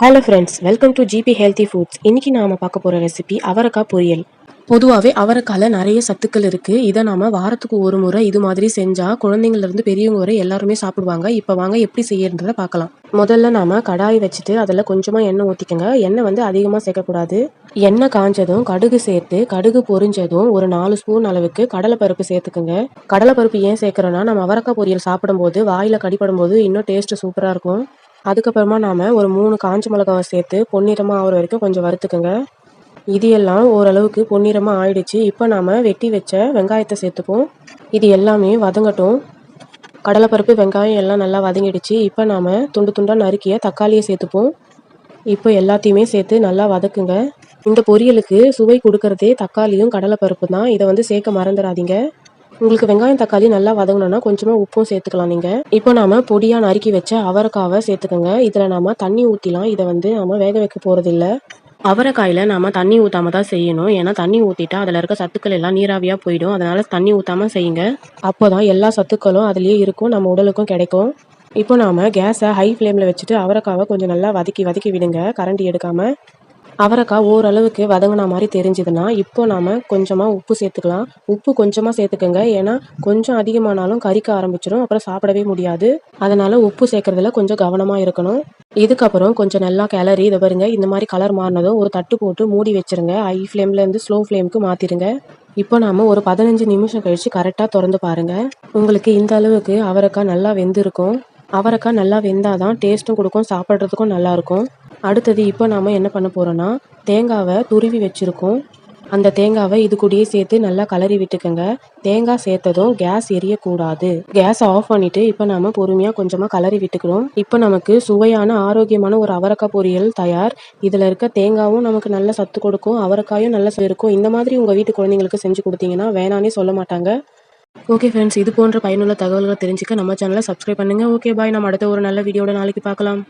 Hello friends welcome to GB healthy foods இன்னைக்கு நாம பார்க்க போகிற ரெசிபி அவரைக்காய் பொரியல். பொதுவாகவே அவரைக்காயில் நிறைய சத்துக்கள் இருக்குது இதை நாம் வாரத்துக்கு ஒரு முறை இது மாதிரி செஞ்சால் குழந்தைங்கள்லேருந்து பெரியவங்க வரை எல்லாருமே சாப்பிடுவாங்க. இப்போ வாங்க எப்படி செய்யறதை பார்க்கலாம். முதல்ல நாம் கடாய் வச்சுட்டு அதில் கொஞ்சமாக எண்ணெய் ஊற்றிக்கோங்க எண்ணெய் வந்து அதிகமாக சேர்க்கக்கூடாது. எண்ணெய் காஞ்சதும் கடுகு சேர்த்து கடுகு பொரிஞ்சதும் ஒரு நாலு ஸ்பூன் அளவுக்கு கடலைப்பருப்பு சேர்த்துக்குங்க. கடலைப்பருப்பு ஏன் சேர்க்குறோன்னா நம்ம அவரக்காய் பொரியல் சாப்பிடும்போது வாயில் கடிப்படும் போது இன்னும் டேஸ்ட்டு சூப்பராக இருக்கும். அதுக்கப்புறமா நாம் ஒரு மூணு காஞ்ச மிளகாவை சேர்த்து பொன்னிறமாக ஆகிற வரைக்கும் கொஞ்சம் வறுத்துக்குங்க. இது எல்லாம் ஓரளவுக்கு பொன்னிறமாக ஆயிடுச்சு. இப்போ நாம் வெட்டி வச்ச வெங்காயத்தை சேர்த்துப்போம். இது எல்லாமே வதங்கட்டும். கடலைப்பருப்பு வெங்காயம் எல்லாம் நல்லா வதங்கிடுச்சு. இப்போ நாம் துண்டு துண்டாக நறுக்கிய தக்காளியை சேர்த்துப்போம். இப்போ எல்லாத்தையுமே சேர்த்து நல்லா வதக்குங்க. இந்த பொரியலுக்கு சுவை கொடுக்கறதே தக்காளியும் கடலைப்பருப்பு தான். இதை வந்து சேர்க்க மறந்துடாதீங்க. உங்களுக்கு வெங்காயம் தக்காளி நல்லா வதங்கணும்னா கொஞ்சமாக உப்பும் சேர்த்துக்கலாம் நீங்கள் இப்போ நாம பொடியாக நறுக்கி வச்ச அவரைக்காவை சேர்த்துக்கோங்க. இதில் நாம தண்ணி ஊற்றிலாம் இதை வந்து நாம வேக வைக்க போகிறதில்ல அவரைக்காயில் நாம தண்ணி ஊற்றாம தான் செய்யணும். ஏன்னா தண்ணி ஊற்றிட்டா அதில் இருக்க சத்துக்கள் எல்லாம் நீராவியாக போயிடும். அதனால தண்ணி ஊற்றாம செய்யுங்க. அப்போ தான் எல்லா சத்துக்களும் அதுலேயே இருக்கும். நம்ம உடலுக்கும் கிடைக்கும். இப்போ நாம கேஸை ஹை ஃப்ளேமில் வச்சுட்டு அவரைக்காவை கொஞ்சம் நல்லா வதக்கி வதக்கி விடுங்க. கரண்டி எடுக்காமல் அவரைக்காய் ஓரளவுக்கு வதங்கின மாதிரி தெரிஞ்சுதுன்னா இப்போ நாம் கொஞ்சமாக உப்பு சேர்த்துக்கலாம். உப்பு கொஞ்சமாக சேர்த்துக்கோங்க. ஏன்னா கொஞ்சம் அதிகமானாலும் கறிக்க ஆரம்பிச்சிடும் அப்புறம் சாப்பிடவே முடியாது. அதனால் உப்பு சேர்க்குறதுல கொஞ்சம் கவனமாக இருக்கணும். இதுக்கப்புறம் கொஞ்சம் நல்லா கிளறி இதை பாருங்க இந்த மாதிரி கலர் மாறினதும் ஒரு தட்டு போட்டு மூடி வச்சிருங்க. ஹை ஃப்ளேம்லேருந்து ஸ்லோ ஃப்ளேமுக்கு மாற்றிடுங்க இப்போ நாம் ஒரு பதினஞ்சு நிமிஷம் கழித்து கரெக்டாக திறந்து பாருங்கள் உங்களுக்கு இந்த அளவுக்கு அவரைக்காய் நல்லா வெந்திருக்கும். அவரைக்காய் நல்லா வெந்தாதான் டேஸ்ட்டும் கொடுக்கும் சாப்பிட்றதுக்கும் நல்லாயிருக்கும் அடுத்தது இப்போ நாம் என்ன பண்ண போகிறோன்னா தேங்காவை துருவி வச்சுருக்கோம். அந்த தேங்காவை இது கூடயே சேர்த்து நல்லா கலரி விட்டுக்கோங்க. தேங்காய் சேர்த்ததும் கேஸ் எரியக்கூடாது. கேஸ் ஆஃப் பண்ணிட்டு இப்போ நாம பொறுமையாக கொஞ்சமாக கலரி விட்டுக்கிறோம். இப்போ நமக்கு சுவையான ஆரோக்கியமான ஒரு அவரக்காய் பொரியல் தயார். இதில் இருக்க தேங்காவும் நமக்கு நல்ல சத்து கொடுக்கும். அவரக்காயும் நல்ல சத்து இருக்கும். இந்த மாதிரி உங்கள் வீட்டு குழந்தைங்களுக்கு செஞ்சு கொடுத்தீங்கன்னா வேணானே சொல்ல மாட்டாங்க. ஓகே ஃப்ரெண்ட்ஸ் இது போன்ற பயனுள்ள தகவல்களை தெரிஞ்சுக்க நம்ம சேனலை சப்ஸ்கிரைப் பண்ணுங்கள் ஓகே பாய் நம்ம அடுத்த ஒரு நல்ல வீடியோட நாளைக்கு பார்க்கலாம்.